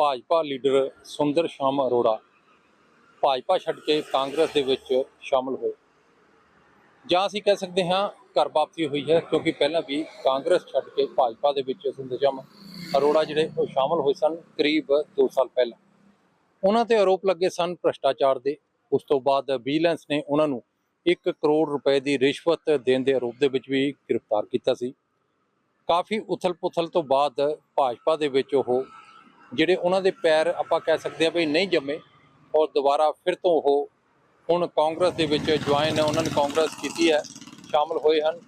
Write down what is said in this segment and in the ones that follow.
Bhajpa leader ਸੁੰਦਰ ਸ਼ਾਮ ਅਰੋੜਾ ਭਾਜਪਾ ਛੱਡ ਕੇ ਕਾਂਗਰਸ ਦੇ ਵਿੱਚ ਸ਼ਾਮਲ ਹੋਏ। ਜਾਂ ਅਸੀਂ ਕਹਿ ਸਕਦੇ ਹਾਂ ਘਰ ਵਾਪਸੀ ਹੋਈ ਹੈ, ਕਿਉਂਕਿ ਪਹਿਲਾਂ ਵੀ ਕਾਂਗਰਸ ਛੱਡ ਕੇ ਭਾਜਪਾ ਦੇ ਵਿੱਚ ਸੁੰਦਰ ਸ਼ਾਮ ਅਰੋੜਾ ਜਿਹੜੇ ਉਹ ਸ਼ਾਮਲ ਹੋਏ ਸਨ ਕਰੀਬ 2 ਸਾਲ ਪਹਿਲਾਂ। ਉਹਨਾਂ ਤੇ ਆਰੋਪ ਲੱਗੇ ਸਨ ਭ੍ਰਸ਼ਟਾਚਾਰ ਦੇ। ਉਸ ਤੋਂ ਬਾਅਦ ਵਿਜੀਲੈਂਸ ਨੇ ਉਹਨਾਂ ਨੂੰ 1 ਕਰੋੜ ਰੁਪਏ ਦੀ ਰਿਸ਼ਵਤ ਦੇਣ ਦੇ ਆਰੋਪ ਦੇ ਵਿੱਚ ਵੀ ਗ੍ਰਿਫਤਾਰ ਕੀਤਾ ਸੀ। ਕਾਫੀ ਉਥਲ-ਪੁਥਲ ਤੋਂ ਬਾਅਦ ਭਾਜਪਾ ਦੇ ਵਿੱਚ ਉਹ ਜਿਹੜੇ ਉਹਨਾਂ ਦੇ ਪੈਰ ਆਪਾਂ ਕਹਿ ਸਕਦੇ ਹਾਂ ਵੀ ਨਹੀਂ ਜੰਮੇ ਔਰ ਦੁਬਾਰਾ ਫਿਰ ਤੋਂ ਉਹ ਹੁਣ ਕਾਂਗਰਸ ਦੇ ਵਿੱਚ ਜੁਆਇਨ ਹੈ, ਉਹਨਾਂ ਨੇ ਕਾਂਗਰਸ ਕੀਤੀ ਹੈ, ਸ਼ਾਮਲ ਹੋਏ ਹਨ।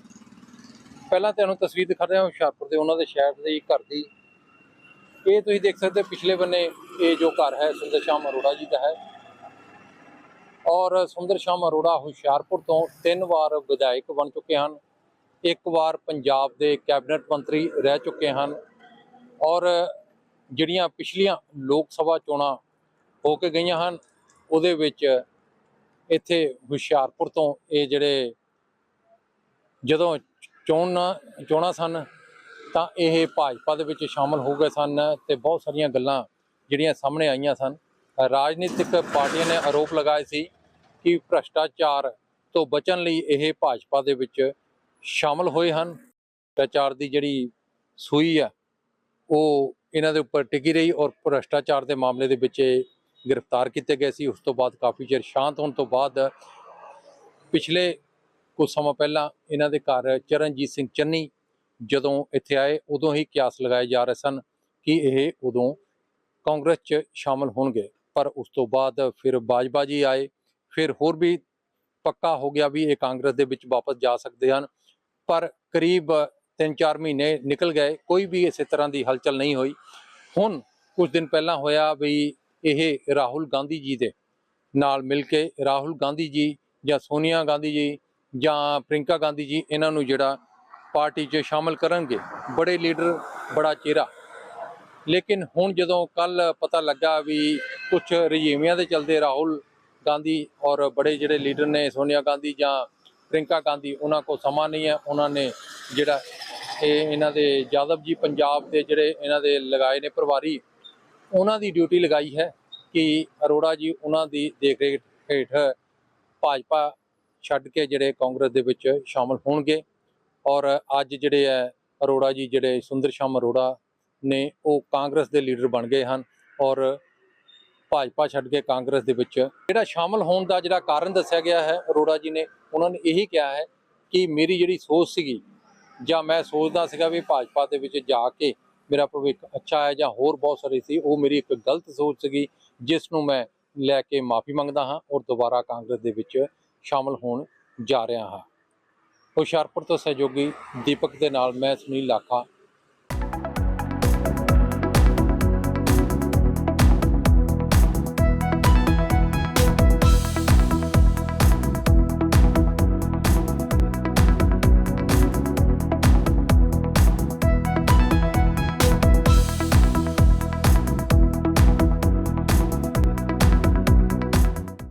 ਪਹਿਲਾਂ ਤੁਹਾਨੂੰ ਤਸਵੀਰ ਦਿਖਾ ਰਿਹਾ ਹਾਂ ਹੁਸ਼ਿਆਰਪੁਰ ਦੇ ਉਹਨਾਂ ਦੇ ਸ਼ਹਿਰ ਦੇ ਘਰ ਦੀ। ਇਹ ਤੁਸੀਂ ਦੇਖ ਸਕਦੇ ਹੋ ਪਿਛਲੇ ਬੰਨੇ ਇਹ ਜੋ ਘਰ ਹੈ, ਸੁੰਦਰ ਸ਼ਾਮ ਅਰੋੜਾ ਜੀ ਦਾ ਹੈ। ਔਰ ਸੁੰਦਰ ਸ਼ਾਮ ਅਰੋੜਾ ਹੁਸ਼ਿਆਰਪੁਰ ਤੋਂ ਤਿੰਨ ਵਾਰ ਵਿਧਾਇਕ ਬਣ ਚੁੱਕੇ ਹਨ। ਇੱਕ ਵਾਰ ਪੰਜਾਬ ਦੇ ਕੈਬਨਿਟ ਮੰਤਰੀ ਰਹਿ ਚੁੱਕੇ ਹਨ। ਔਰ ਜਿਹੜੀਆਂ ਪਿਛਲੀਆਂ ਲੋਕ ਸਭਾ ਚੋਣਾਂ ਹੋ ਕੇ ਗਈਆਂ ਹਨ, ਉਹਦੇ ਵਿੱਚ ਇੱਥੇ ਹੁਸ਼ਿਆਰਪੁਰ ਤੋਂ ਇਹ ਜਿਹੜੇ ਜਦੋਂ ਚੋਣਾਂ ਚੋਣਾਂ ਸਨ, ਤਾਂ ਇਹ ਭਾਜਪਾ ਦੇ ਵਿੱਚ ਸ਼ਾਮਲ ਹੋ ਗਏ ਸਨ ਤੇ ਬਹੁਤ ਸਾਰੀਆਂ ਗੱਲਾਂ ਜਿਹੜੀਆਂ ਸਾਹਮਣੇ ਆਈਆਂ ਸਨ। ਰਾਜਨੀਤਿਕ ਪਾਰਟੀਆਂ ਨੇ ਆਰੋਪ ਲਗਾਏ ਸੀ ਕਿ ਭ੍ਰਸ਼ਟਾਚਾਰ ਤੋਂ ਬਚਣ ਲਈ ਇਹ ਭਾਜਪਾ ਦੇ ਵਿੱਚ ਸ਼ਾਮਲ ਹੋਏ ਹਨ। ਭ੍ਰਸ਼ਟਾਚਾਰ ਦੀ ਜਿਹੜੀ ਸੂਈ ਆ, ਉਹ ਇਹਨਾਂ ਦੇ ਉੱਪਰ ਟਿਕੀ ਰਹੀ ਔਰ ਭ੍ਰਸ਼ਟਾਚਾਰ ਦੇ ਮਾਮਲੇ ਦੇ ਵਿੱਚ ਇਹ ਗ੍ਰਿਫਤਾਰ ਕੀਤੇ ਗਏ ਸੀ। ਉਸ ਤੋਂ ਬਾਅਦ ਕਾਫੀ ਚਿਰ ਸ਼ਾਂਤ ਹੋਣ ਤੋਂ ਬਾਅਦ ਪਿਛਲੇ ਕੁਝ ਸਮਾਂ ਪਹਿਲਾਂ ਇਹਨਾਂ ਦੇ ਘਰ ਚਰਨਜੀਤ ਸਿੰਘ ਚੰਨੀ ਜਦੋਂ ਇੱਥੇ ਆਏ, ਉਦੋਂ ਹੀ ਕਿਆਸ ਲਗਾਏ ਜਾ ਰਹੇ ਸਨ ਕਿ ਇਹ ਉਦੋਂ ਕਾਂਗਰਸ 'ਚ ਸ਼ਾਮਲ ਹੋਣਗੇ। ਪਰ ਉਸ ਤੋਂ ਬਾਅਦ ਫਿਰ ਬਾਜਵਾ ਜੀ ਆਏ। ਫਿਰ ਹੋਰ ਵੀ ਪੱਕਾ ਹੋ ਗਿਆ ਵੀ ਇਹ ਕਾਂਗਰਸ ਦੇ ਵਿੱਚ ਵਾਪਸ ਜਾ ਸਕਦੇ ਹਨ। ਪਰ ਕਰੀਬ 3-4 ਮਹੀਨੇ ਨਿਕਲ ਗਏ, ਕੋਈ ਵੀ ਇਸੇ ਤਰ੍ਹਾਂ ਦੀ ਹਲਚਲ ਨਹੀਂ ਹੋਈ। ਹੁਣ ਕੁਝ ਦਿਨ ਪਹਿਲਾਂ ਹੋਇਆ ਵੀ ਇਹ ਰਾਹੁਲ ਗਾਂਧੀ ਜੀ ਦੇ ਨਾਲ ਮਿਲ ਕੇ ਰਾਹੁਲ ਗਾਂਧੀ ਜੀ ਜਾਂ ਸੋਨੀਆ ਗਾਂਧੀ ਜੀ ਜਾਂ ਪ੍ਰਿੰਕਾ ਗਾਂਧੀ ਜੀ, ਇਹਨਾਂ ਨੂੰ ਜਿਹੜਾ ਪਾਰਟੀ 'ਚ ਸ਼ਾਮਲ ਕਰਨਗੇ, ਬੜੇ ਲੀਡਰ, ਬੜਾ ਚਿਹਰਾ। ਲੇਕਿਨ ਹੁਣ ਜਦੋਂ ਕੱਲ ਪਤਾ ਲੱਗਾ ਵੀ ਕੁਝ ਰਜੀਵਿਆਂ ਦੇ ਚਲਦੇ ਰਾਹੁਲ ਗਾਂਧੀ ਔਰ ਬੜੇ ਜਿਹੜੇ ਲੀਡਰ ਨੇ ਸੋਨੀਆ ਗਾਂਧੀ ਜਾਂ ਪ੍ਰਿੰਕਾ ਗਾਂਧੀ, ਉਹਨਾਂ ਕੋਲ ਸਮਾਂ ਨਹੀਂ ਹੈ, ਉਹਨਾਂ ਨੇ ਜਿਹੜਾ ਇਹ ਇਹਨਾਂ ਦੇ ਜਾਦਵ ਜੀ ਪੰਜਾਬ ਦੇ ਜਿਹੜੇ ਇਹਨਾਂ ਦੇ ਲਗਾਏ ਨੇ ਪ੍ਰਵਾਰੀ, ਉਹਨਾਂ ਦੀ ਡਿਊਟੀ ਲਗਾਈ ਹੈ ਕਿ ਅਰੋੜਾ ਜੀ ਉਹਨਾਂ ਦੀ ਦੇਖਰੇਖ ਹੇਠ ਭਾਜਪਾ ਛੱਡ ਕੇ ਜਿਹੜੇ ਕਾਂਗਰਸ ਦੇ ਵਿੱਚ ਸ਼ਾਮਲ ਹੋਣਗੇ ਔਰ ਅੱਜ ਜਿਹੜੇ ਹੈ ਅਰੋੜਾ ਜੀ ਜਿਹੜੇ ਸੁੰਦਰ ਸ਼ਾਮ ਅਰੋੜਾ ਨੇ, ਉਹ ਕਾਂਗਰਸ ਦੇ ਲੀਡਰ ਬਣ ਗਏ ਹਨ ਔਰ ਭਾਜਪਾ ਛੱਡ ਕੇ ਕਾਂਗਰਸ ਦੇ ਵਿੱਚ ਜਿਹੜਾ ਸ਼ਾਮਲ ਹੋਣ ਦਾ ਜਿਹੜਾ ਕਾਰਨ ਦੱਸਿਆ ਗਿਆ ਹੈ ਅਰੋੜਾ ਜੀ ਨੇ, ਉਹਨਾਂ ਨੇ ਇਹੀ ਕਿਹਾ ਹੈ ਕਿ ਮੇਰੀ ਜਿਹੜੀ ਸੋਚ ਸੀਗੀ ਜਾਂ ਮੈਂ ਸੋਚਦਾ ਸੀਗਾ ਵੀ ਭਾਜਪਾ ਦੇ ਵਿੱਚ ਜਾ ਕੇ ਮੇਰਾ ਭਵਿੱਖ ਅੱਛਾ ਹੈ ਜਾਂ ਹੋਰ ਬਹੁਤ ਸਾਰੀ ਸੀ, ਉਹ ਮੇਰੀ ਇੱਕ ਗਲਤ ਸੋਚ ਸੀਗੀ, ਜਿਸ ਨੂੰ ਮੈਂ ਲੈ ਕੇ ਮਾਫੀ ਮੰਗਦਾ ਹਾਂ ਔਰ ਦੁਬਾਰਾ ਕਾਂਗਰਸ ਦੇ ਵਿੱਚ ਸ਼ਾਮਲ ਹੋਣ ਜਾ ਰਿਹਾ ਹਾਂ। ਹੁਸ਼ਿਆਰਪੁਰ ਤੋਂ ਸਹਿਯੋਗੀ ਦੀਪਕ ਦੇ ਨਾਲ ਮੈਂ ਸੁਨੀਲ ਲਾਖਾ